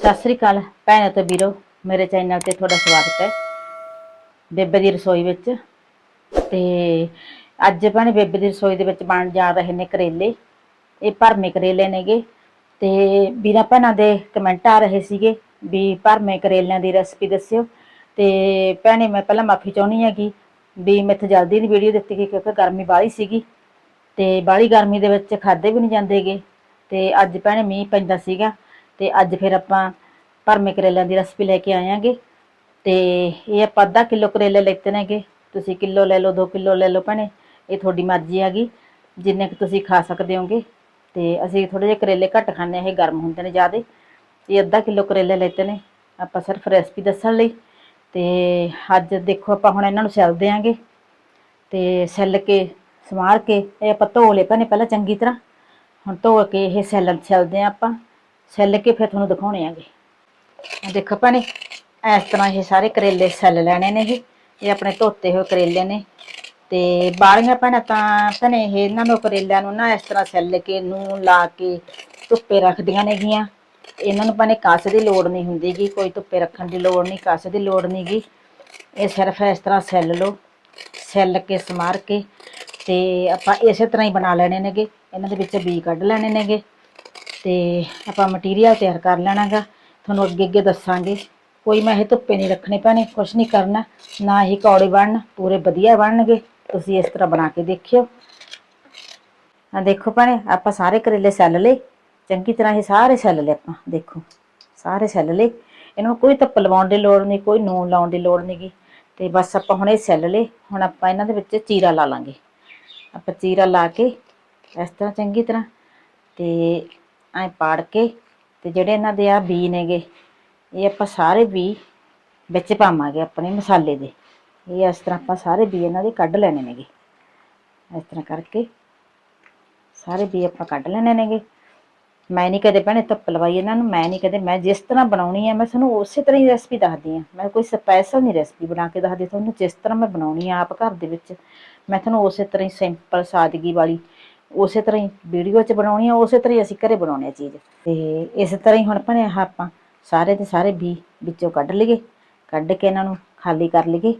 ਸਤਿ ਸ੍ਰੀ ਅਕਾਲ ਭੈਣੋ ਤੇ ਵੀਰੋ, ਮੇਰੇ ਚੈਨਲ ਤੇ ਤੁਹਾਡਾ ਸਵਾਗਤ ਹੈ ਬੇਬੇ ਦੀ ਰਸੋਈ ਵਿੱਚ। ਤੇ ਅੱਜ ਭੈਣੇ ਬੇਬੇ ਦੀ ਰਸੋਈ ਦੇ ਵਿੱਚ ਬਣ ਜਾ ਰਹੇ ਨੇ ਕਰੇਲੇ, ਇਹ ਭਰਮੇ ਕਰੇਲੇ ਨੇਗੇ। ਤੇ ਵੀਰਾਂ ਭੈਣਾਂ ਦੇ ਕਮੈਂਟ ਆ ਰਹੇ ਸੀਗੇ ਵੀ ਭਰਮੇ ਕਰੇਲਿਆਂ ਦੀ ਰੈਸਪੀ ਦੱਸਿਓ। ਤੇ ਭੈਣੇ ਮੈਂ ਪਹਿਲਾਂ ਮਾਫੀ ਚਾਹੁੰਦੀ ਹਾਂ ਕਿ ਵੀ ਮੈਥੋਂ ਜਲਦੀ ਨਹੀਂ ਵੀਡੀਓ ਦਿੱਤੀ ਗਈ ਕਿਉਂਕਿ ਗਰਮੀ ਬਾਹਲੀ ਸੀਗੀ। ਤੇ ਬਾਹਲੀ ਗਰਮੀ ਦੇ ਵਿੱਚ ਖਾਦੇ ਵੀ ਨਹੀਂ ਜਾਂਦੇਗੇ। ਤੇ ਅੱਜ ਭੈਣੇ ਮੀਂਹ ਪੈਂਦਾ ਸੀਗਾ। ਤੇ ਅੱਜ ਫਿਰ ਆਪਾਂ ਭਰਮੇ ਕਰੇਲਿਆਂ ਦੀ ਰੈਸਪੀ ਲੈ ਕੇ ਆਇਆਂਗੇ। ਤੇ ਇਹ ਆਪਾਂ ਅੱਧਾ ਕਿਲੋ ਕਰੇਲੇ ਲੈਤੇ ਨੇਗੇ। ਤੁਸੀਂ ਕਿਲੋ ਲੈ ਲਓ 2 ਕਿਲੋ ਲੈ ਲਓ ਭੈਣੇ, ਇਹ ਤੁਹਾਡੀ ਮਰਜ਼ੀ ਹੈਗੀ। ਜਿੰਨੇ ਕੁ ਤੁਸੀਂ ਖਾ ਸਕਦੇ ਹੋਗੇ। ਤੇ ਅਸੀਂ ਥੋੜੇ ਜਿਹੇ ਕਰੇਲੇ ਘੱਟ ਖਾਂਦੇ ਹਾਂ, ਇਹ ਗਰਮ ਹੁੰਦੇ ਨੇ ਜ਼ਿਆਦੇ। ਇਹ ਅੱਧਾ ਕਿਲੋ ਕਰੇਲੇ ਲੈਤੇ ਨੇ। ਆਪਾਂ ਸਿਰਫ ਰੈਸਪੀ ਦੱਸਣ ਲਈ। ਤੇ ਅੱਜ ਦੇਖੋ ਆਪਾਂ ਹੁਣ ਇਹਨਾਂ ਨੂੰ ਛਿੱਲ ਦਿਆਂਗੇ। ਤੇ ਛਿੱਲ ਕੇ ਸਮਾਰ ਕੇ, ਇਹ ਆਪਾਂ ਧੋ ਲਏ ਭੈਣੇ ਪਹਿਲਾਂ ਚੰਗੀ ਤਰ੍ਹਾਂ। ਹੁਣ ਧੋ ਕੇ ਇਹ ਛਿੱਲ ਛਿੱਲਦੇ ਆ ਆਪਾਂ। ਸੈੱਲ ਕੇ ਫਿਰ ਤੁਹਾਨੂੰ ਦਿਖਾਉਣੇ ਆਗੇ। ਆਹ ਦੇਖੋ ਭੈਣੇ, ਇਸ ਤਰ੍ਹਾਂ ਇਹ ਸਾਰੇ ਕਰੇਲੇ ਸੈੱਲ ਲੈਣੇ ਨੇ ਇਹ। ਇਹ ਆਪਣੇ ਧੋਤੇ ਹੋਏ ਕਰੇਲੇ ਨੇ। ਤੇ ਬਾਲੀਆਂ ਭੈਣਾਂ ਤਾਂ ਭੈਣੇ ਇਹ ਇਹਨਾਂ ਨੂੰ ਕਰੇਲਿਆਂ ਨੂੰ ਨਾ ਇਸ ਤਰ੍ਹਾਂ ਸੈੱਲ ਕੇ ਨੂੰ ਲਾ ਕੇ ਧੁੱਪੇ ਰੱਖਦੀਆਂ ਨੇਗੀਆਂ। ਇਹਨਾਂ ਨੂੰ ਭੈਣੇ ਕਾਸੇ ਦੀ ਲੋੜ ਨਹੀਂ ਹੁੰਦੀਗੀ, ਕੋਈ ਧੁੱਪੇ ਰੱਖਣ ਦੀ ਲੋੜ ਨਹੀਂ, ਕਾਸੇ ਦੀ ਲੋੜ ਨਹੀਂਗੀ। ਇਹ ਸਿਰਫ ਇਸ ਤਰ੍ਹਾਂ ਸੈੱਲ ਲਓ, ਸੈੱਲ ਕੇ ਸਮਾਰ ਕੇ। ਤੇ ਆਪਾਂ ਇਸੇ ਤਰ੍ਹਾਂ ਹੀ ਬਣਾ ਲੈਣੇ ਨੇਗੇ। ਇਹਨਾਂ ਦੇ ਵਿੱਚ ਬੀ ਕੱਢ ਲੈਣੇ ਨੇਗੇ। ਤੇ ਆਪਾਂ ਮਟੀਰੀਅਲ ਤਿਆਰ ਕਰ ਲੈਣਾਗਾ। ਤੁਹਾਨੂੰ ਅੱਗੇ ਅੱਗੇ ਦੱਸਾਂਗੇ। ਕੋਈ ਮੈਂ ਇਹ ਧੁੱਪੇ ਨਹੀਂ ਰੱਖਣੇ ਪੈਣੇ ਕੁਛ ਨਹੀਂ ਕਰਨਾ। ਨਾ ਹੀ ਕੌੜੇ ਬਣਨ, ਪੂਰੇ ਵਧੀਆ ਬਣਨਗੇ। ਤੁਸੀਂ ਇਸ ਤਰ੍ਹਾਂ ਬਣਾ ਕੇ ਦੇਖਿਓ। ਆ ਦੇਖੋ ਭੈਣੇ, ਆਪਾਂ ਸਾਰੇ ਕਰੇਲੇ ਸੈੱਲ ਲਏ। ਚੰਗੀ ਤਰ੍ਹਾਂ ਇਹ ਸਾਰੇ ਸੈੱਲ ਲਏ ਆਪਾਂ, ਦੇਖੋ। ਸਾਰੇ ਸੈੱਲ ਲਏ। ਇਹਨਾਂ ਨੂੰ ਕੋਈ ਧੁੱਪ ਲਵਾਉਣ ਦੀ ਲੋੜ ਨਹੀਂ, ਕੋਈ ਨੂਨ ਲਾਉਣ ਦੀ ਲੋੜ ਨਹੀਂਗੀ ਤੇ ਬਸ ਆਪਾਂ ਹੁਣ ਇਹ ਸੈੱਲ ਲਏ। ਹੁਣ ਆਪਾਂ ਇਹਨਾਂ ਦੇ ਵਿੱਚ ਚੀਰਾ ਲਾ ਲਾਂਗੇ। ਆਪਾਂ ਚੀਰਾ ਲਾ ਕੇ ਇਸ ਤਰ੍ਹਾਂ ਚੰਗੀ ਤਰ੍ਹਾਂ ਤੇ ਐ ਪਾੜ ਕੇ ਤੇ ਜਿਹੜੇ ਇਹਨਾਂ ਦੇ ਆ ਬੀ ਨੇਗੇ, ਇਹ ਆਪਾਂ ਸਾਰੇ ਬੀ ਵਿੱਚ ਪਾਵਾਂਗੇ ਆਪਣੇ ਮਸਾਲੇ ਦੇ। ਇਹ ਇਸ ਤਰ੍ਹਾਂ ਆਪਾਂ ਸਾਰੇ ਬੀ ਇਹਨਾਂ ਦੇ ਕੱਢ ਲੈਣੇ ਨੇਗੇ। ਇਸ ਤਰ੍ਹਾਂ ਕਰਕੇ ਸਾਰੇ ਬੀ ਆਪਾਂ ਕੱਢ ਲੈਣੇ ਨੇਗੇ। ਮੈਂ ਨਹੀਂ ਕਦੇ ਭੈਣੇ ਧੁੱਪ ਲਵਾਈ ਇਹਨਾਂ ਨੂੰ, ਮੈਂ ਨਹੀਂ ਕਦੇ, ਮੈਂ ਜਿਸ ਤਰ੍ਹਾਂ ਬਣਾਉਣੀ ਹੈ ਮੈਂ ਤੁਹਾਨੂੰ ਉਸੇ ਤਰ੍ਹਾਂ ਹੀ ਰੈਸਪੀ ਦੱਸਦੀ ਹਾਂ ਮੈਂ ਕੋਈ ਸਪੈਸ਼ਲ ਨਹੀਂ ਰੈਸਪੀ ਬਣਾ ਕੇ ਦੱਸਦੀ, ਤੁਹਾਨੂੰ ਜਿਸ ਤਰ੍ਹਾਂ ਮੈਂ ਬਣਾਉਣੀ ਆ ਆਪ ਘਰ ਦੇ ਵਿੱਚ, ਮੈਂ ਤੁਹਾਨੂੰ ਉਸੇ ਤਰ੍ਹਾਂ ਹੀ ਸਿੰਪਲ ਸਾਦਗੀ ਵਾਲੀ ਉਸੇ ਤਰ੍ਹਾਂ ਹੀ ਵੀਡੀਓ 'ਚ ਬਣਾਉਣੀ ਆ, ਉਸੇ ਤਰ੍ਹਾਂ ਹੀ ਅਸੀਂ ਘਰੇ ਬਣਾਉਣੀ ਆ ਚੀਜ਼। ਤੇ ਇਸੇ ਤਰ੍ਹਾਂ ਹੀ ਹੁਣ ਭਣੇ ਆਹ ਆਪਾਂ, ਸਾਰੇ ਦੇ ਸਾਰੇ ਬੀ ਵਿੱਚੋਂ ਕੱਢ ਲਈਏ, ਕੱਢ ਕੇ ਇਹਨਾਂ ਨੂੰ ਖਾਲੀ ਕਰ ਲਈਏ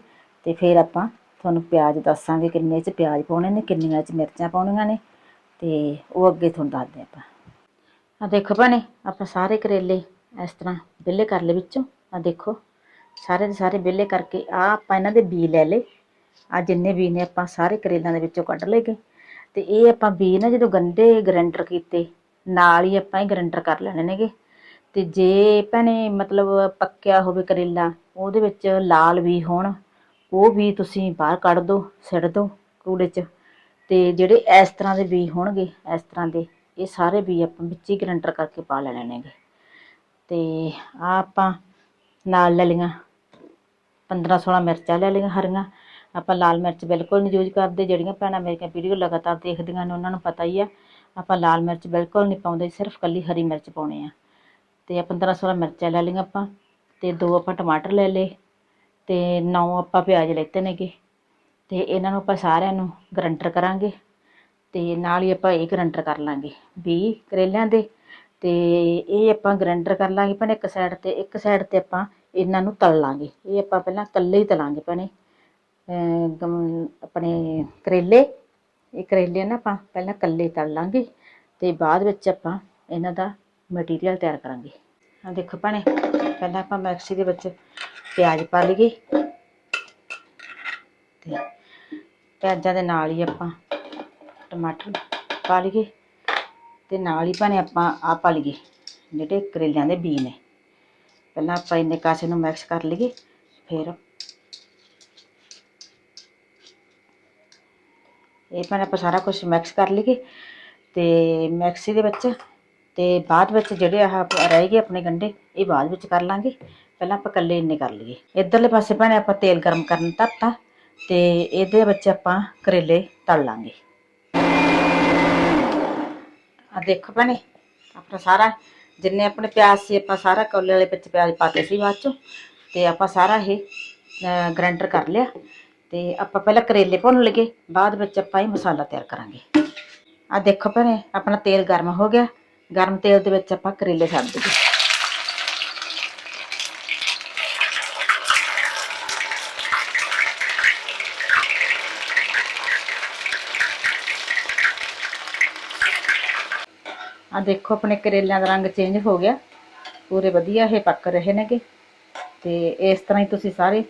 ਤੇ ਫਿਰ ਆਪਾਂ ਤੁਹਾਨੂੰ ਪਿਆਜ਼ ਦੱਸਾਂਗੇ ਕਿੰਨੇ 'ਚ ਪਿਆਜ਼ ਪਾਉਣੇ ਨੇ, ਕਿੰਨੀਆਂ 'ਚ ਮਿਰਚਾਂ ਪਾਉਣੀਆਂ ਨੇ ਤੇ ਉਹ ਅੱਗੇ ਤੁਹਾਨੂੰ ਦੱਸਦੇ ਆਪਾਂ। ਆ ਦੇਖੋ ਭੈਣੇ, ਆਪਾਂ ਸਾਰੇ ਕਰੇਲੇ ਇਸ ਤਰ੍ਹਾਂ ਵਿਹਲੇ ਕਰ ਲਏ ਵਿੱਚੋਂ। ਆ ਦੇਖੋ, ਸਾਰੇ ਦੇ ਸਾਰੇ ਵਿਹਲੇ ਕਰਕੇ ਆ ਆਪਾਂ ਇਹਨਾਂ ਦੇ ਬੀ ਲੈ ਲਏ। ਆ ਜਿੰਨੇ ਬੀ ਨੇ ਆਪਾਂ ਸਾਰੇ ਕਰੇਲਿਆਂ ਦੇ ਵਿੱਚੋਂ ਕੱਢ ਲਏ ਗਏ। ਤੇ ਇਹ ਆਪਾਂ ਬੀ ਨਾ ਜਦੋਂ ਗੰਡੇ ਗਰੈਂਡਰ ਕੀਤੇ, ਨਾਲ ਹੀ ਆਪਾਂ ਇਹ ਗਰੈਂਡਰ ਕਰ ਲੈਣੇ ਨੇਗੇ। ਤੇ ਜੇ ਭੈਣੇ ਮਤਲਬ ਪੱਕਿਆ ਹੋਵੇ ਕਰੇਲਾ, ਉਹਦੇ ਵਿੱਚ ਲਾਲ ਵੀ ਹੋਣ, ਉਹ ਵੀ ਤੁਸੀਂ ਬਾਹਰ ਕੱਢ ਦਿਓ ਸਿੱਟ ਦਿਓ ਕੂੜੇ 'ਚ। ਤੇ ਜਿਹੜੇ ਇਸ ਤਰ੍ਹਾਂ ਦੇ ਬੀ ਹੋਣਗੇ, ਇਸ ਤਰ੍ਹਾਂ ਦੇ, ਇਹ ਸਾਰੇ ਬੀ ਆਪਾਂ ਵਿੱਚ ਹੀ ਗਰੈਂਡਰ ਕਰਕੇ ਪਾ ਲੈਣੇ ਨੇਗੇ। ਤੇ ਆ ਆਪਾਂ ਨਾਲ ਲੈ ਲਈਆਂ 15 16 ਮਿਰਚਾਂ ਲੈ ਲਈਆਂ ਹਰੀਆਂ। ਆਪਾਂ ਲਾਲ ਮਿਰਚ ਬਿਲਕੁਲ ਨਹੀਂ ਯੂਜ਼ ਕਰਦੇ, ਜਿਹੜੀਆਂ ਭੈਣਾਂ ਮੇਰੀਆਂ ਵੀਡੀਓ ਲਗਾਤਾਰ ਦੇਖਦੀਆਂ ਨੇ, ਉਹਨਾਂ ਨੂੰ ਪਤਾ ਹੀ ਆ। ਆਪਾਂ ਲਾਲ ਮਿਰਚ ਬਿਲਕੁਲ ਨਹੀਂ ਪਾਉਂਦੇ, ਸਿਰਫ ਕੱਲੀ ਹਰੀ ਮਿਰਚ ਪਾਉਣੇ ਆ। ਤੇ ਆ 15 16 ਮਿਰਚਾਂ ਲੈ ਲਈਆਂ ਆਪਾਂ, ਤੇ ਦੋ ਆਪਾਂ ਟਮਾਟਰ ਲੈ ਲਏ, ਤੇ ਨੌ ਆਪਾਂ ਪਿਆਜ਼ ਲੈਤੇ ਨੇਗੇ। ਤੇ ਇਹਨਾਂ ਨੂੰ ਆਪਾਂ ਸਾਰਿਆਂ ਨੂੰ ਗਰੰਟਰ ਕਰਾਂਗੇ, ਤੇ ਨਾਲ ਹੀ ਆਪਾਂ ਇਹ ਗਰੰਟਰ ਕਰ ਲਾਂਗੇ 20 ਕਰੇਲਿਆਂ ਦੇ। ਤੇ ਇਹ ਆਪਾਂ ਗਰੈਂਡਰ ਕਰ ਲਾਂਗੇ ਭੈਣੇ ਇੱਕ ਸਾਈਡ ਤੇ, ਇੱਕ ਸਾਈਡ ਤੇ ਆਪਾਂ ਇਹਨਾਂ ਨੂੰ ਤਲ ਲਾਂਗੇ। ਇਹ ਆਪਾਂ ਪਹਿਲਾਂ ਇਕੱਲੇ ਹੀ ਤਲਾਂਗੇ ਭੈਣੇ। ਗਮ- ਆਪਣੇ ਕਰੇਲੇ, ਇਹ ਕਰੇਲੇ ਨਾ ਆਪਾਂ ਪਹਿਲਾਂ ਕੱਲੇ ਤਲ ਲਾਂਗੇ ਤੇ ਬਾਅਦ ਵਿੱਚ ਆਪਾਂ ਇਹਨਾਂ ਦਾ ਮਟੀਰੀਅਲ ਤਿਆਰ ਕਰਾਂਗੇ। ਆ ਦੇਖੋ ਭੈਣੇ, ਪਹਿਲਾਂ ਆਪਾਂ ਮੈਕਸੀ ਦੇ ਵਿੱਚ ਪਿਆਜ਼ ਪਾ ਲਈਏ ਤੇ ਪਿਆਜ਼ਾਂ ਦੇ ਨਾਲ ਹੀ ਆਪਾਂ ਟਮਾਟਰ ਪਾ ਲਈਏ ਤੇ ਨਾਲ ਹੀ ਭਾਵੇਂ ਆਪਾਂ ਆਹ ਪਾ ਲਈਏ ਜਿਹੜੇ ਕਰੇਲਿਆਂ ਦੇ ਬੀ ਨੇ। ਪਹਿਲਾਂ ਆਪਾਂ ਇੰਨੇ ਕਾਸੇ ਨੂੰ ਮਿਕਸ ਕਰ ਲਈਏ, ਫਿਰ ਇਹ ਭਾਵੇਂ ਆਪਾਂ ਸਾਰਾ ਕੁਝ ਮਿਕਸ ਕਰ ਲਈਏ ਤੇ ਮਿਕਸੀ ਦੇ ਵਿੱਚ ਤੇ ਬਾਅਦ ਵਿੱਚ ਜਿਹੜੇ ਆਹ ਰਹਿ ਗਏ ਆਪਣੇ ਗੰਡੇ ਇਹ ਬਾਅਦ ਵਿੱਚ ਕਰ ਲਾਂਗੇ। ਪਹਿਲਾਂ ਆਪਾਂ ਇਕੱਲੇ ਇੰਨੇ ਕਰ ਲਈਏ। ਇਧਰਲੇ ਪਾਸੇ ਭੈਣੇ ਆਪਾਂ ਤੇਲ ਗਰਮ ਕਰਨ ਧਰਤਾ ਤੇ ਇਹਦੇ ਵਿੱਚ ਆਪਾਂ ਕਰੇਲੇ ਤਲ ਲਾਂਗੇ। ਆ ਦੇਖੋ ਭੈਣੇ, ਆਪਣਾ ਸਾਰਾ ਜਿੰਨੇ ਆਪਣੇ ਪਿਆਜ਼ ਸੀ, ਆਪਾਂ ਸਾਰਾ ਕੌਲੇ ਵਾਲੇ ਵਿੱਚ ਪਿਆਜ਼ ਪਾਤੇ ਸੀ ਬਾਅਦ ਚੋਂ ਤੇ ਆਪਾਂ ਸਾਰਾ ਇਹ ਗ੍ਰਾਈਂਡਰ ਕਰ ਲਿਆ। ਤੇ ਆਪਾਂ ਪਹਿਲਾਂ ਕਰੇਲੇ ਭੁੰਨ ਲਈਏ, ਬਾਅਦ ਵਿੱਚ ਆਪਾਂ ਇਹ ਮਸਾਲਾ ਤਿਆਰ ਕਰਾਂਗੇ। ਆ ਦੇਖੋ ਭੈਣੇ, ਆਪਣਾ ਤੇਲ ਗਰਮ ਹੋ ਗਿਆ। ਗਰਮ ਤੇਲ ਦੇ ਵਿੱਚ ਆਪਾਂ ਕਰੇਲੇ ਛੱਡ ਦਈਏ ਆ ਦੇਖੋ ਆਪਣੇ ਕਰੇਲਿਆਂ ਦਾ ਰੰਗ ਚੇਂਜ ਹੋ ਗਿਆ। ਪੂਰੇ ਵਧੀਆ ਇਹ ਪੱਕ ਰਹੇ ਨੇਗੇ। ਤੇ ਇਸ ਤਰ੍ਹਾਂ ਹੀ ਤੁਸੀਂ ਸਾਰੇ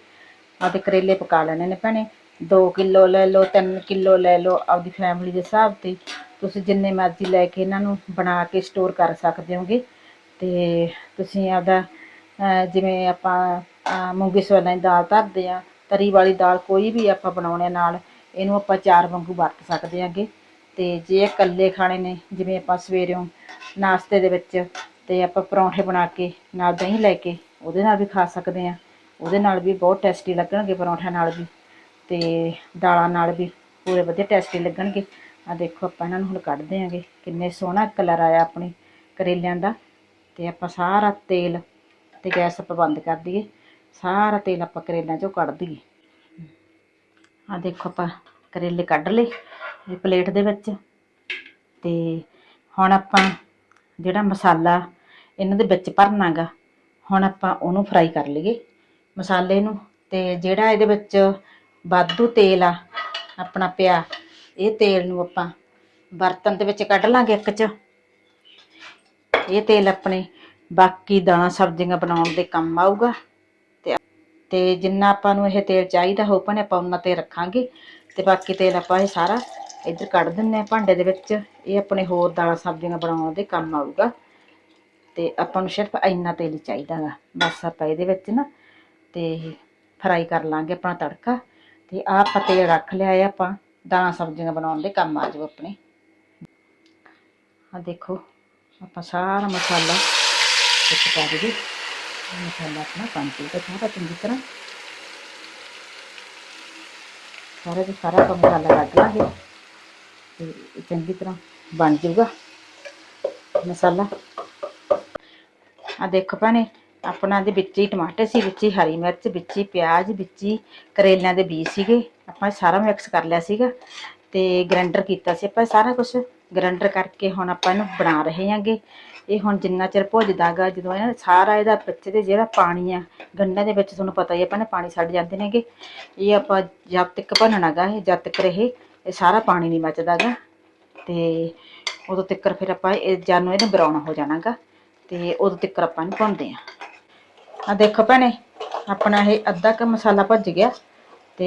ਆਪਦੇ ਕਰੇਲੇ ਪਕਾ ਲੈਣੇ ਨੇ ਭੈਣੇ। 2 ਕਿਲੋ ਲੈ ਲਓ 3 ਕਿਲੋ ਲੈ ਲਓ, ਆਪਦੀ ਫੈਮਿਲੀ ਦੇ ਹਿਸਾਬ ਤੇ ਤੁਸੀਂ ਜਿੰਨੇ ਮਰਜ਼ੀ ਲੈ ਕੇ ਇਹਨਾਂ ਨੂੰ ਬਣਾ ਕੇ ਸਟੋਰ ਕਰ ਸਕਦੇ ਹੋਗੇ। ਤੇ ਤੁਸੀਂ ਆਪਦਾ ਜਿਵੇਂ ਆਪਾਂ ਮੂੰਗੀ ਸੋਲਾਂ ਦੀ ਦਾਲ ਧਰਦੇ ਆ ਤਰੀ ਵਾਲੀ ਦਾਲ ਕੋਈ ਵੀ ਆਪਾਂ ਬਣਾਉਣੇ ਨਾਲ, ਇਹਨੂੰ ਆਪਾਂ ਚਾਰ ਵਾਂਗੂ ਵਰਤ ਸਕਦੇ ਆਂਗੇ ਤੇ ਜੇ ਇਕੱਲੇ ਖਾਣੇ ਨੇ, ਜਿਵੇਂ ਆਪਾਂ ਸਵੇਰੇੋਂ ਨਾਸ਼ਤੇ ਦੇ ਵਿੱਚ ਤੇ ਆਪਾਂ ਪਰੌਂਠੇ ਬਣਾ ਕੇ ਨਾਲ ਦਹੀਂ ਲੈ ਕੇ, ਉਹਦੇ ਨਾਲ ਵੀ ਖਾ ਸਕਦੇ ਆ ਉਹਦੇ ਨਾਲ ਵੀ ਬਹੁਤ ਟੇਸਟੀ ਲੱਗਣਗੇ ਪਰੌਂਠਿਆਂ ਨਾਲ ਵੀ ਤੇ ਦਾਲਾਂ ਨਾਲ ਵੀ ਪੂਰੇ ਵਧੀਆ ਟੇਸਟੀ ਲੱਗਣਗੇ। ਆ ਦੇਖੋ ਆਪਾਂ ਇਹਨਾਂ ਨੂੰ ਹੁਣ ਕੱਢਦੇ ਆਂਗੇ ਕਿੰਨੇ ਸੋਹਣਾ ਕਲਰ ਆਇਆ ਆਪਣੇ ਕਰੇਲਿਆਂ ਦਾ। ਤੇ ਆਪਾਂ ਸਾਰਾ ਤੇਲ ਤੇ ਗੈਸ ਆਪਾਂ ਬੰਦ ਕਰ ਦਈਏ। ਸਾਰਾ ਤੇਲ ਆਪਾਂ ਕਰੇਲਿਆਂ ਚੋਂ ਕੱਢ ਦਈਏ। ਆ ਦੇਖੋ ਆਪਾਂ ਕਰੇਲੇ ਕੱਢ ਲਏ ਇਹ ਪਲੇਟ ਦੇ ਵਿੱਚ। ਤੇ ਹੁਣ ਆਪਾਂ ਜਿਹੜਾ ਮਸਾਲਾ ਇਹਨਾਂ ਦੇ ਵਿੱਚ ਭਰਨਾਗਾ, ਹੁਣ ਆਪਾਂ ਉਹਨੂੰ ਫਰਾਈ ਕਰ ਲਈਏ। ਮਸਾਲੇ ਨੂੰ ਤੇ ਜਿਹੜਾ ਇਹਦੇ ਵਿੱਚ ਵਾਧੂ ਤੇਲ ਆ, ਆਪਣਾ ਪਿਆ, ਇਹ ਤੇਲ ਨੂੰ ਆਪਾਂ ਬਰਤਨ ਦੇ ਵਿੱਚ ਕੱਢ ਲਾਂਗੇ ਇੱਕ ਚ। ਇਹ ਤੇਲ ਆਪਣੇ ਬਾਕੀ ਦਾਣਾ ਸਬਜ਼ੀਆਂ ਬਣਾਉਣ ਦੇ ਕੰਮ ਆਊਗਾ। ਤੇ ਤੇ ਜਿੰਨਾ ਆਪਾਂ ਨੂੰ ਇਹ ਤੇਲ ਚਾਹੀਦਾ ਹੋਊ ਭਾਵੇਂ ਆਪਾਂ ਉਹਨਾਂ ਤੇ ਰੱਖਾਂਗੇ। ਤੇ ਬਾਕੀ ਤੇਲ ਆਪਾਂ ਇਹ ਸਾਰਾ ਇੱਧਰ ਕੱਢ ਦਿੰਨੇ ਆ ਭਾਂਡੇ ਦੇ ਵਿੱਚ। ਇਹ ਆਪਣੇ ਹੋਰ ਦਾਲਾਂ ਸਬਜ਼ੀਆਂ ਬਣਾਉਣ ਦੇ ਕੰਮ ਆਊਗਾ। ਤੇ ਆਪਾਂ ਨੂੰ ਸਿਰਫ ਇੰਨਾ ਤੇਲ ਹੀ ਚਾਹੀਦਾ ਗਾ। ਬਸ ਆਪਾਂ ਇਹਦੇ ਵਿੱਚ ਨਾ ਤੇ ਫਰਾਈ ਕਰ ਲਾਂਗੇ ਆਪਣਾ ਤੜਕਾ। ਤੇ ਆਹ ਆਪਾਂ ਤੇਲ ਰੱਖ ਲਿਆ ਹੈ ਆਪਾਂ। ਦਾਲਾਂ ਸਬਜ਼ੀਆਂ ਬਣਾਉਣ ਦੇ ਕੰਮ ਆ ਜਾਓ ਆਪਣੇ। ਆ ਦੇਖੋ, ਆਪਾਂ ਸਾਰਾ ਮਸਾਲਾ ਵਿੱਚ ਪਾ ਦਈਏ। ਇਹ ਮਸਾਲਾ ਆਪਣਾ ਬਣ ਜੂਗਾ ਸਾਰਾ ਚੰਗੀ ਤਰ੍ਹਾਂ। ਸਾਰੇ ਦੇ ਸਾਰਾ ਆਪਾਂ ਮਸਾਲਾ ਕੱਢ ਲਾਂਗੇ। ਤੇ ਇਹ ਚੰਗੀ ਤਰ੍ਹਾਂ ਬਣ ਜਾਊਗਾ ਮਸਾਲਾ। ਆ ਦੇਖੋ ਭੈਣੇ ਆਪਣਾ ਦੇ ਵਿੱਚ ਹੀ ਟਮਾਟਰ ਸੀ, ਵਿੱਚ ਹੀ ਹਰੀ ਮਿਰਚ, ਵਿੱਚ ਹੀ ਪਿਆਜ਼, ਵਿੱਚ ਹੀ ਕਰੇਲਿਆਂ ਦੇ ਬੀਜ ਸੀਗੇ। ਆਪਾਂ ਸਾਰਾ ਮਿਕਸ ਕਰ ਲਿਆ ਸੀਗਾ ਤੇ ਗ੍ਰਾਈਂਡਰ ਕੀਤਾ ਸੀ ਆਪਾਂ ਸਾਰਾ ਕੁਝ ਗ੍ਰਾਈਂਡਰ ਕਰਕੇ ਹੁਣ ਆਪਾਂ ਇਹਨੂੰ ਬਣਾ ਰਹੇ ਹਾਂਗੇ। ਇਹ ਹੁਣ ਜਿੰਨਾ ਚਿਰ ਭੁੱਜਦਾਗਾ, ਜਦੋਂ ਇਹ ਸਾਰਾ ਇਹਦਾ ਵਿੱਚ ਦੇ ਜਿਹੜਾ ਪਾਣੀ ਆ, ਗੰਢਾਂ ਦੇ ਵਿੱਚ ਤੁਹਾਨੂੰ ਪਤਾ ਹੀ ਆਪਾਂ ਆਪਾਂ ਪਾਣੀ ਛੱਡ ਜਾਂਦੇ ਨੇਗੇ। ਇਹ ਆਪਾਂ ਜਦ ਤੱਕ ਭੰਨਣਾਗਾ, ਇਹ ਜਦ ਤੱਕ ਇਹ ਇਹ ਸਾਰਾ ਪਾਣੀ ਨਹੀਂ ਮੱਚਦਾਗਾ ਤੇ ਉਦੋਂ ਤੱਕ ਫਿਰ ਆਪਾਂ ਇਹ ਜਾਨੂੰ ਇਹਨੇ ਬਰਾਉਨ ਹੋ ਜਾਣਾਗਾ, ਤੇ ਉਦੋਂ ਤੱਕ ਆਪਾਂ ਇਹਨੂੰ ਭੁੰਨਦੇ ਆ ਆ ਦੇਖੋ ਭੈਣੇ, ਆਪਣਾ ਇਹ ਅੱਧਾ ਕ ਮਸਾਲਾ ਭੱਜ ਗਿਆ ਤੇ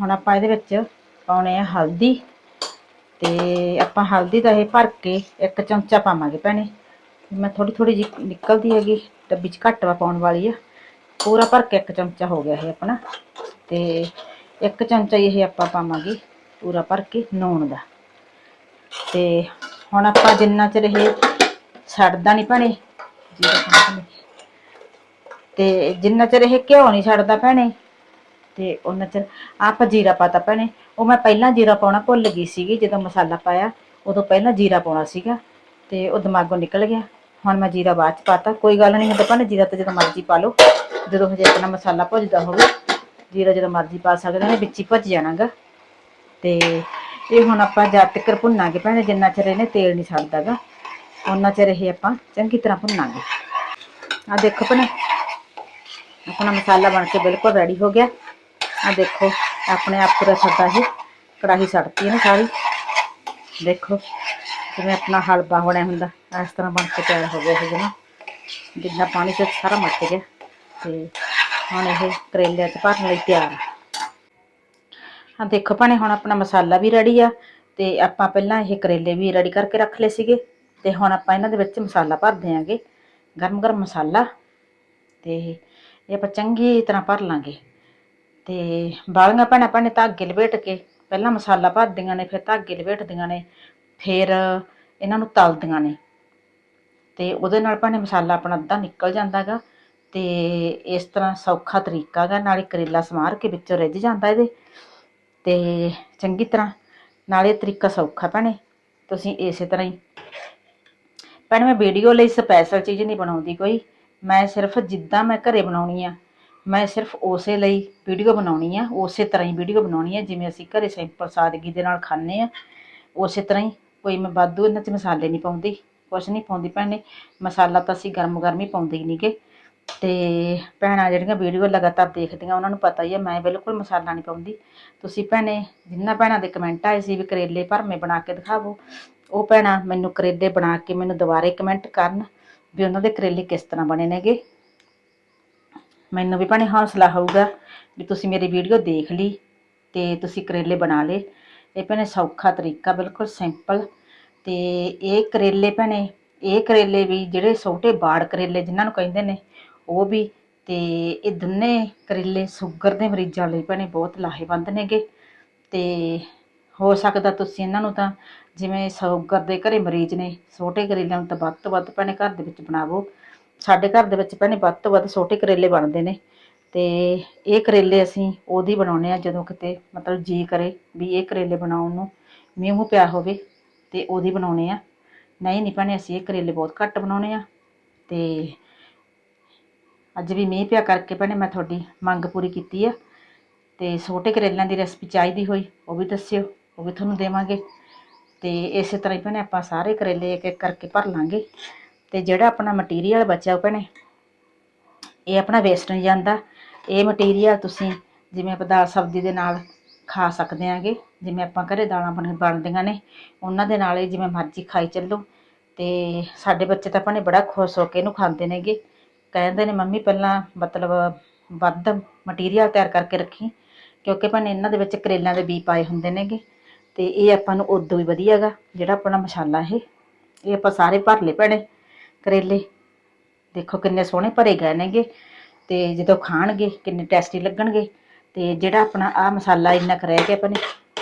ਹੁਣ ਆਪਾਂ ਇਹਦੇ ਵਿੱਚ ਪਾਉਣੇ ਆ ਹਲਦੀ ਤੇ ਆਪਾਂ ਹਲਦੀ ਦਾ ਇਹ ਭਰ ਕੇ ਇੱਕ ਚਮਚਾ ਪਾਵਾਂਗੇ ਭੈਣੇ ਮੈਂ ਥੋੜੀ ਥੋੜੀ ਜਿਹੀ ਨਿਕਲਦੀ ਹੈਗੀ, ਡੱਬੀ 'ਚ ਘੱਟ ਵਾ ਪਾਉਣ ਵਾਲੀ ਆ ਪੂਰਾ ਭਰ ਕੇ ਇੱਕ ਚਮਚਾ ਹੋ ਗਿਆ ਇਹ ਆਪਣਾ ਤੇ ਇੱਕ ਚਮਚਾ ਹੀ ਇਹ ਆਪਾਂ ਪਾਵਾਂਗੇ ਪੂਰਾ ਭਰ ਕੇ ਨੂਣ ਦਾ ਤੇ ਹੁਣ ਆਪਾਂ ਜਿੰਨਾ ਚਿਰ ਇਹ ਛੱਡਦਾ ਨਹੀਂ ਭੈਣੇ ਜੀਰਾ ਭੈਣੇ। ਤੇ ਜਿੰਨਾ ਚਿਰ ਇਹ ਘਿਓ ਨਹੀਂ ਛੱਡਦਾ ਭੈਣੇ, ਤੇ ਉਹਨਾਂ ਚਿਰ ਆਪਾਂ ਜੀਰਾ ਪਾਤਾ ਭੈਣੇ। ਉਹ ਮੈਂ ਪਹਿਲਾਂ ਜੀਰਾ ਪਾਉਣਾ ਭੁੱਲ ਗਈ ਸੀਗੀ, ਜਦੋਂ ਮਸਾਲਾ ਪਾਇਆ, ਉਦੋਂ ਪਹਿਲਾਂ ਜੀਰਾ ਪਾਉਣਾ ਸੀਗਾ, ਤੇ ਉਹ ਦਿਮਾਗੋਂ ਨਿਕਲ ਗਿਆ। ਹੁਣ ਮੈਂ ਜੀਰਾ ਬਾਅਦ ਚ ਪਾਤਾ, ਕੋਈ ਗੱਲ ਨਹੀਂ ਹੁੰਦਾ ਭੈਣੇ, ਜੀਰਾ ਤਾਂ ਜਦੋਂ ਮਰਜ਼ੀ ਪਾ ਲਓ। ਜਦੋਂ ਹਜੇ ਆਪਣਾ ਮਸਾਲਾ ਭੁੱਜਦਾ ਹੋਵੇ, ਜੀਰਾ ਜਦੋਂ ਮਰਜ਼ੀ ਪਾ ਸਕਦੇ ਨੇ, ਵਿੱਚ ਹੀ ਭੁੱਜ ਜਾਣਾਗਾ। ਤੇ ਇਹ ਹੁਣ ਆਪਾਂ ਜਦ ਤੱਕ ਭੁੰਨਾਂਗੇ ਭੈਣੇ, ਜਿੰਨਾ ਚਿਰ ਇਹਨੇ ਤੇਲ ਨਹੀਂ ਛੱਡਦਾਗਾ, ਉਹਨਾਂ ਚਿਰ ਇਹ ਆਪਾਂ ਚੰਗੀ ਤਰ੍ਹਾਂ ਭੁੰਨਾਂਗੇ। ਆ ਦੇਖੋ ਭੈਣੇ ਆਪਣਾ ਮਸਾਲਾ ਬਣ ਕੇ ਬਿਲਕੁਲ ਰੈਡੀ ਹੋ ਗਿਆ। ਆ ਦੇਖੋ, ਆਪਣੇ ਆਪ ਪੂਰਾ ਛੱਡਾ ਇਹ ਕੜਾਹੀ ਸੜਤੀ ਹੈ ਨਾ ਸਾਰੀ। ਦੇਖੋ ਜਿਵੇਂ ਆਪਣਾ ਹਲਵਾ ਬਣਿਆ ਹੁੰਦਾ। ਇਸ ਤਰ੍ਹਾਂ ਬਣ ਕੇ ਤਿਆਰ ਹੋ ਗਿਆ ਇਹ ਜਨਾ ਜਿੰਨਾ ਪਾਣੀ ਚ ਸਾਰਾ ਮੱਚ ਗਿਆ। ਤੇ ਹੁਣ ਇਹ ਕਰੇਲੇ ਚ ਭਰਨ ਲਈ ਤਿਆਰ ਆ। ਦੇਖੋ ਭਾਣੇ, ਹੁਣ ਆਪਣਾ ਮਸਾਲਾ ਵੀ ਰੈਡੀ ਆ। ਤੇ ਆਪਾਂ ਪਹਿਲਾਂ ਇਹ ਕਰੇਲੇ ਵੀ ਰੈਡੀ ਕਰਕੇ ਰੱਖ ਲਏ ਸੀਗੇ। ਤੇ ਹੁਣ ਆਪਾਂ ਇਹਨਾਂ ਦੇ ਵਿੱਚ ਮਸਾਲਾ ਭਰਦੇ ਦਿਆਂਗੇ। ਗਰਮ ਗਰਮ ਮਸਾਲਾ। ਤੇ ਇਹ ਆਪਾਂ ਚੰਗੀ ਤਰ੍ਹਾਂ ਭਰ ਲਾਂਗੇ। ਤੇ ਬਾਲੀਆਂ ਭੈਣਾਂ, ਭੈਣੇ ਧਾਗੇ ਲਪੇਟ ਕੇ ਪਹਿਲਾਂ ਮਸਾਲਾ ਭਰਦੀਆਂ ਨੇ, ਫਿਰ ਧਾਗੇ ਲਪੇਟਦੀਆਂ ਨੇ, ਫਿਰ ਇਹਨਾਂ ਨੂੰ ਤਲਦੀਆਂ ਨੇ। ਤੇ ਉਹਦੇ ਨਾਲ ਭਾਵੇਂ ਮਸਾਲਾ ਆਪਣਾ ਅੱਧਾ ਨਿਕਲ ਜਾਂਦਾਗਾ ਤੇ ਇਸ ਤਰ੍ਹਾਂ ਸੌਖਾ ਤਰੀਕਾ ਗਾ ਨਾਲੇ ਕਰੇਲਾ ਸਮਾਰ ਕੇ ਵਿੱਚੋਂ ਰਿੱਝ ਜਾਂਦਾ ਇਹਦੇ। ਤੇ ਚੰਗੀ ਤਰ੍ਹਾਂ, ਨਾਲੇ ਤਰੀਕਾ ਸੌਖਾ ਭੈਣੇ, ਤੁਸੀਂ ਇਸੇ ਤਰ੍ਹਾਂ ਹੀ। ਭੈਣੇ ਮੈਂ ਵੀਡੀਓ ਲਈ ਸਪੈਸ਼ਲ ਚੀਜ਼ ਨਹੀਂ ਬਣਾਉਂਦੀ ਕੋਈ। ਮੈਂ ਸਿਰਫ ਜਿੱਦਾਂ ਮੈਂ ਘਰੇ ਬਣਾਉਣੀ ਆ, ਮੈਂ ਸਿਰਫ ਉਸੇ ਲਈ ਵੀਡੀਓ ਬਣਾਉਣੀ ਆ, ਉਸੇ ਤਰ੍ਹਾਂ ਹੀ ਵੀਡੀਓ ਬਣਾਉਣੀ ਆ, ਜਿਵੇਂ ਅਸੀਂ ਘਰੇ ਸਿੰਪਲ ਸਾਦਗੀ ਦੇ ਨਾਲ ਖਾਂਦੇ ਆ, ਉਸੇ ਤਰ੍ਹਾਂ ਹੀ ਕੋਈ ਮੈਂ ਵਾਧੂ ਇਹਨਾਂ 'ਚ ਮਸਾਲੇ ਨਹੀਂ ਪਾਉਂਦੀ, ਕੁਛ ਨਹੀਂ ਪਾਉਂਦੀ ਭੈਣੇ, ਮਸਾਲਾ ਤਾਂ ਅਸੀਂ ਗਰਮ ਗਰਮ ਹੀ ਪਾਉਂਦੇ ਹੀ ਨਹੀਂਗੇ। ਤੇ ਭੈਣਾਂ ਜਿਹੜੀਆਂ ਵੀਡੀਓ ਲਗਾਤਾਰ ਦੇਖਦੀਆਂ, ਉਹਨਾਂ ਨੂੰ ਪਤਾ ਹੀ ਹੈ ਮੈਂ ਬਿਲਕੁਲ ਮਸਾਲਾ ਨਹੀਂ ਪਾਉਂਦੀ। ਤੁਸੀਂ ਭੈਣੇ ਜਿੰਨਾ ਭੈਣਾਂ ਦੇ ਕਮੈਂਟ ਆਏ ਸੀ ਵੀ ਕਰੇਲੇ ਭਰਮੇ ਬਣਾ ਕੇ ਦਿਖਾਵੋ, ਉਹ ਭੈਣਾਂ ਮੈਨੂੰ ਕਰੇਲੇ ਬਣਾ ਕੇ ਮੈਨੂੰ ਦੁਬਾਰੇ ਕਮੈਂਟ ਕਰਨ ਵੀ ਉਹਨਾਂ ਦੇ ਕਰੇਲੇ ਕਿਸ ਤਰ੍ਹਾਂ ਬਣੇ ਨੇਗੇ। ਮੈਨੂੰ ਵੀ ਭੈਣੇ ਹੌਸਲਾ ਹੋਊਗਾ ਵੀ ਤੁਸੀਂ ਮੇਰੀ ਵੀਡੀਓ ਦੇਖ ਲਈ ਤੇ ਤੁਸੀਂ ਕਰੇਲੇ ਬਣਾ ਲਏ। ਇਹ ਭੈਣੇ ਸੌਖਾ ਤਰੀਕਾ, ਬਿਲਕੁਲ ਸਿੰਪਲ। ਤੇ ਇਹ ਕਰੇਲੇ ਭੈਣੇ, ਇਹ ਕਰੇਲੇ ਵੀ ਜਿਹੜੇ ਛੋਟੇ ਬਾੜ ਕਰੇਲੇ ਜਿਨ੍ਹਾਂ ਨੂੰ ਕਹਿੰਦੇ ਨੇ, ਉਹ ਵੀ ਤੇ ਇਹ ਦੋਨੇ ਕਰੇਲੇ ਸ਼ੂਗਰ ਦੇ ਮਰੀਜ਼ਾਂ ਲਈ ਭੈਣੇ ਬਹੁਤ ਲਾਹੇਵੰਦ ਨੇਗੇ। ਤੇ ਹੋ ਸਕਦਾ ਤੁਸੀਂ ਇਹਨਾਂ ਨੂੰ ਤਾਂ ਜਿਵੇਂ ਸ਼ੂਗਰ ਦੇ ਘਰੇ ਮਰੀਜ਼ ਨੇ, ਛੋਟੇ ਕਰੇਲਿਆਂ ਨੂੰ ਤਾਂ ਵੱਧ ਤੋਂ ਵੱਧ ਭੈਣੇ ਘਰ ਦੇ ਵਿੱਚ ਬਣਾਵੋ। ਸਾਡੇ ਘਰ ਦੇ ਵਿੱਚ ਭੈਣੇ ਵੱਧ ਤੋਂ ਵੱਧ ਛੋਟੇ ਕਰੇਲੇ ਬਣਦੇ ਨੇ ਤੇ ਇਹ ਕਰੇਲੇ ਅਸੀਂ ਉਹਦੀ ਬਣਾਉਣੇ ਆ ਜਦੋਂ ਕਿਤੇ ਮਤਲਬ ਜੀ ਕਰੇ ਵੀ ਇਹ ਕਰੇਲੇ ਬਣਾਉਣ ਨੂੰ ਮੀਂਹ ਮੂੰਹ ਪਿਆ ਹੋਵੇ ਤੇ ਉਹਦੀ ਬਣਾਉਣੇ ਆ ਨਹੀਂ ਨਹੀਂ ਭੈਣੇ ਅਸੀਂ ਇਹ ਕਰੇਲੇ ਬਹੁਤ ਘੱਟ ਬਣਾਉਣੇ ਆ ਤੇ ਅੱਜ ਵੀ ਮੀਂਹ ਪਿਆ ਕਰਕੇ ਭੈਣੇ ਮੈਂ ਤੁਹਾਡੀ ਮੰਗ ਪੂਰੀ ਕੀਤੀ ਆ ਤੇ ਛੋਟੇ ਕਰੇਲਿਆਂ ਦੀ ਰੈਸਪੀ ਚਾਹੀਦੀ ਹੋਈ ਉਹ ਵੀ ਦੱਸਿਓ, ਉਹ ਵੀ ਤੁਹਾਨੂੰ ਦੇਵਾਂਗੇ। ਤੇ ਇਸੇ ਤਰ੍ਹਾਂ ਹੀ ਭੈਣੇ ਆਪਾਂ ਸਾਰੇ ਕਰੇਲੇ ਇੱਕ ਇੱਕ ਕਰਕੇ ਭਰ ਲਾਂਗੇ। ਤੇ ਜਿਹੜਾ ਆਪਣਾ ਮਟੀਰੀਅਲ ਬਚਿਆ ਉਹ ਭੈਣੇ, ਇਹ ਆਪਣਾ ਵੇਸਟ ਨਹੀਂ ਜਾਂਦਾ। ਇਹ ਮਟੀਰੀਅਲ ਤੁਸੀਂ ਜਿਵੇਂ ਆਪਾਂ ਦਾਲ ਸਬਜ਼ੀ ਦੇ ਨਾਲ ਖਾ ਸਕਦੇ ਆਂਗੇ, ਜਿਵੇਂ ਆਪਾਂ ਘਰੇ ਦਾਲਾਂ ਬਣ ਬਣਦੀਆਂ ਨੇ, ਉਹਨਾਂ ਦੇ ਨਾਲ ਹੀ ਜਿਵੇਂ ਮਰਜ਼ੀ ਖਾਈ ਚੱਲੋ। ਤੇ ਸਾਡੇ ਬੱਚੇ ਤਾਂ ਭੈਣੇ ਬੜਾ ਖੁਸ਼ ਹੋ ਕੇ ਇਹਨੂੰ ਖਾਂਦੇ ਨੇਗੇ। ਕਹਿੰਦੇ ਨੇ, ਮੰਮੀ, ਪਹਿਲਾਂ ਮਤਲਬ ਵੱਧ ਮਟੀਰੀਅਲ ਤਿਆਰ ਕਰਕੇ ਰੱਖੀ, ਕਿਉਂਕਿ ਭੈਣੇ ਇਹਨਾਂ ਦੇ ਵਿੱਚ ਕਰੇਲਿਆਂ ਦੇ ਬੀ ਪਾਏ ਹੁੰਦੇ ਨੇਗੇ। ਤੇ ਇਹ ਆਪਾਂ ਨੂੰ ਉਦੋਂ ਵੀ ਵਧੀਆ ਗਾ ਜਿਹੜਾ ਆਪਣਾ ਮਸਾਲਾ ਇਹ। ਇਹ ਆਪਾਂ ਸਾਰੇ ਭਰ ਲਏ ਭੈਣੇ, ਕਰੇਲੇ। ਦੇਖੋ ਕਿੰਨੇ ਸੋਹਣੇ ਭਰੇ ਗਏ ਨੇਗੇ, ਤੇ ਜਦੋਂ ਖਾਣਗੇ, ਕਿੰਨੇ ਟੇਸਟੀ ਲੱਗਣਗੇ। ਤੇ ਜਿਹੜਾ ਆਪਣਾ ਆ ਮਸਾਲਾ ਇੰਨਾ ਕੁ ਰਹਿ ਗਿਆ ਆਪਣੇ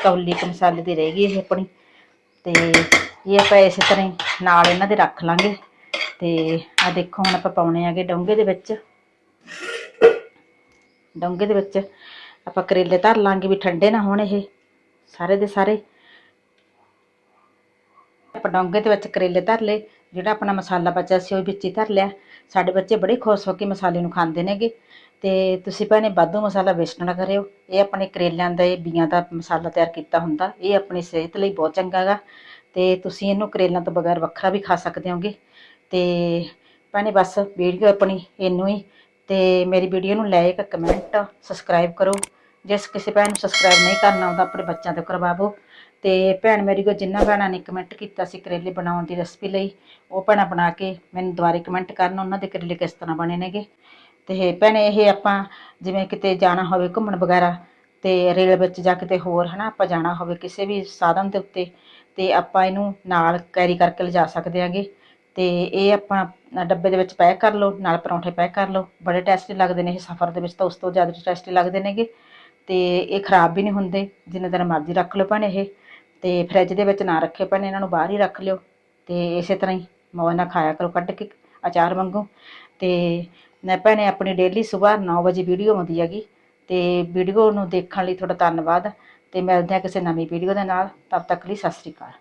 ਕੌਲੀ ਕੁ ਮਸਾਲੇ ਦੀ ਰਹਿ ਗਈ ਇਹ ਆਪਣੀ। ਤੇ ਇਹ ਆਪਾਂ ਇਸੇ ਤਰ੍ਹਾਂ ਹੀ ਨਾਲ ਇਹਨਾਂ ਦੇ ਰੱਖ ਲਾਂਗੇ। ਤੇ ਆ ਦੇਖੋ ਹੁਣ ਆਪਾਂ ਪਾਉਣੇ ਆਗੇ ਡੋਂਗੇ ਦੇ ਵਿੱਚ। ਡੋਂਗੇ ਦੇ ਵਿੱਚ ਆਪਾਂ ਕਰੇਲੇ ਧਰ ਲਾਂਗੇ ਵੀ ਠੰਡੇ ਨਾ ਹੋਣ ਇਹ। ਸਾਰੇ ਦੇ ਸਾਰੇ। ਆਪਾਂ ਡੋਂਗੇ ਦੇ ਵਿੱਚ ਕਰੇਲੇ ਧਰ ਲਏ, ਜਿਹੜਾ ਆਪਣਾ ਮਸਾਲਾ ਬਚਿਆ ਸੀ ਉਹ ਵਿੱਚ ਹੀ ਧਰ ਲਿਆ। ਸਾਡੇ ਬੱਚੇ ਬੜੇ ਖੁਸ਼ ਹੋ ਕੇ ਮਸਾਲੇ ਨੂੰ ਖਾਂਦੇ ਨੇਗੇ। ਤੇ ਤੁਸੀਂ ਭੈਣੇ ਵਾਧੂ ਮਸਾਲਾ ਵੇਸਟ ਨਾ ਕਰਿਓ। ਇਹ ਆਪਣੇ ਕਰੇਲਿਆਂ ਦਾ ਇਹ ਬੀਆਂ ਦਾ ਮਸਾਲਾ ਤਿਆਰ ਕੀਤਾ ਹੁੰਦਾ। ਇਹ ਆਪਣੀ ਸਿਹਤ ਲਈ ਬਹੁਤ ਚੰਗਾ ਗਾ ਤੇ ਤੁਸੀਂ ਇਹਨੂੰ ਕਰੇਲਿਆਂ ਤੋਂ ਬਗੈਰ ਵੱਖਰਾ ਵੀ ਖਾ ਸਕਦੇ ਹੋਗੇ। ਤੇ ਭੈਣੇ ਬਸ ਵੀਡੀਓ ਆਪਣੀ ਇਹਨੂੰ ਹੀ। ਤੇ ਮੇਰੀ ਵੀਡੀਓ ਨੂੰ ਲਾਈਕ ਕਮੈਂਟ ਸਬਸਕ੍ਰਾਈਬ ਕਰੋ। ਜਿਸ ਕਿਸੇ ਭੈਣ ਨੂੰ ਸਬਸਕ੍ਰਾਈਬ ਨਹੀਂ ਕਰਨਾ ਆਉਂਦਾ, ਆਪਣੇ ਬੱਚਿਆਂ ਤੋਂ ਕਰਵਾਵੋ। ਤੇ ਭੈਣ ਮੇਰੀ ਕੋ ਜਿੰਨਾ ਭੈਣਾਂ ਨੇ ਕਮੈਂਟ ਕੀਤਾ ਸੀ ਕਰੇਲੇ ਬਣਾਉਣ ਦੀ ਰੈਸਪੀ ਲਈ, ਉਹ ਭੈਣਾਂ ਬਣਾ ਕੇ ਮੈਨੂੰ ਦੁਬਾਰੇ ਕਮੈਂਟ ਕਰਨ, ਉਹਨਾਂ ਦੇ ਕਰੇਲੇ ਕਿਸ ਤਰ੍ਹਾਂ ਬਣੇ ਨੇਗੇ। ਤੇ ਭੈਣੇ, ਇਹ ਆਪਾਂ ਜਿਵੇਂ ਕਿਤੇ ਜਾਣਾ ਹੋਵੇ ਘੁੰਮਣ ਵਗੈਰਾ, ਤੇ ਰੇਲ ਵਿੱਚ ਜਾਂ ਕਿਤੇ ਹੋਰ, ਹਨਾ, ਆਪਾਂ ਜਾਣਾ ਹੋਵੇ ਕਿਸੇ ਵੀ ਸਾਧਨ ਦੇ ਉੱਤੇ, ਤੇ ਆਪਾਂ ਇਹਨੂੰ ਨਾਲ ਕੈਰੀ ਕਰਕੇ ਲਿਜਾ ਸਕਦੇ ਆਂਗੇ। ਤੇ ਇਹ ਆਪਾਂ ਡੱਬੇ ਦੇ ਵਿੱਚ ਪੈਕ ਕਰ ਲਓ, ਨਾਲ ਪਰੌਂਠੇ ਪੈਕ ਕਰ ਲਓ। ਬੜੇ ਟੈਸਟੀ ਲੱਗਦੇ ਨੇ ਇਹ ਸਫ਼ਰ ਦੇ ਵਿੱਚ ਤਾਂ ਉਸ ਤੋਂ ਜ਼ਿਆਦਾ ਟੈਸਟੀ ਲੱਗਦੇ ਨੇਗੇ। ਤੇ ਇਹ ਖਰਾਬ ਵੀ ਨਹੀਂ ਹੁੰਦੇ, ਜਿੰਨੇ ਦਿਨ ਮਰਜ਼ੀ ਰੱਖ ਲਓ ਭੈਣੇ ਇਹ, ਤੇ ਫ੍ਰਿਜ ਦੇ ਵਿੱਚ ਨਾ ਰੱਖੇ ਭੈਣੇ, ਇਹਨਾਂ ਨੂੰ ਬਾਹਰ ਹੀ ਰੱਖ ਲਿਓ, ਤੇ ਇਸੇ ਤਰ੍ਹਾਂ ਹੀ ਮੌਜ ਨਾਲ ਖਾਇਆ ਕਰੋ, ਕੱਢ ਕੇ ਅਚਾਰ ਵਾਂਗੂ। ਤੇ ਮੈਂ ਭੈਣੇ ਆਪਣੀ ਡੇਲੀ ਸਵੇਰ 9 ਵਜੇ ਵੀਡੀਓ ਆਉਂਦੀ ਹੈਗੀ, ਤੇ ਵੀਡੀਓ ਨੂੰ ਦੇਖਣ ਲਈ ਤੁਹਾਡਾ ਧੰਨਵਾਦ, ਤੇ ਮਿਲਦੇ ਹਾਂ ਕਿਸੇ ਨਵੀਂ ਵੀਡੀਓ ਦੇ ਨਾਲ, ਤਦ ਤੱਕ ਲਈ ਸਤਿ ਸ਼੍ਰੀ ਅਕਾਲ।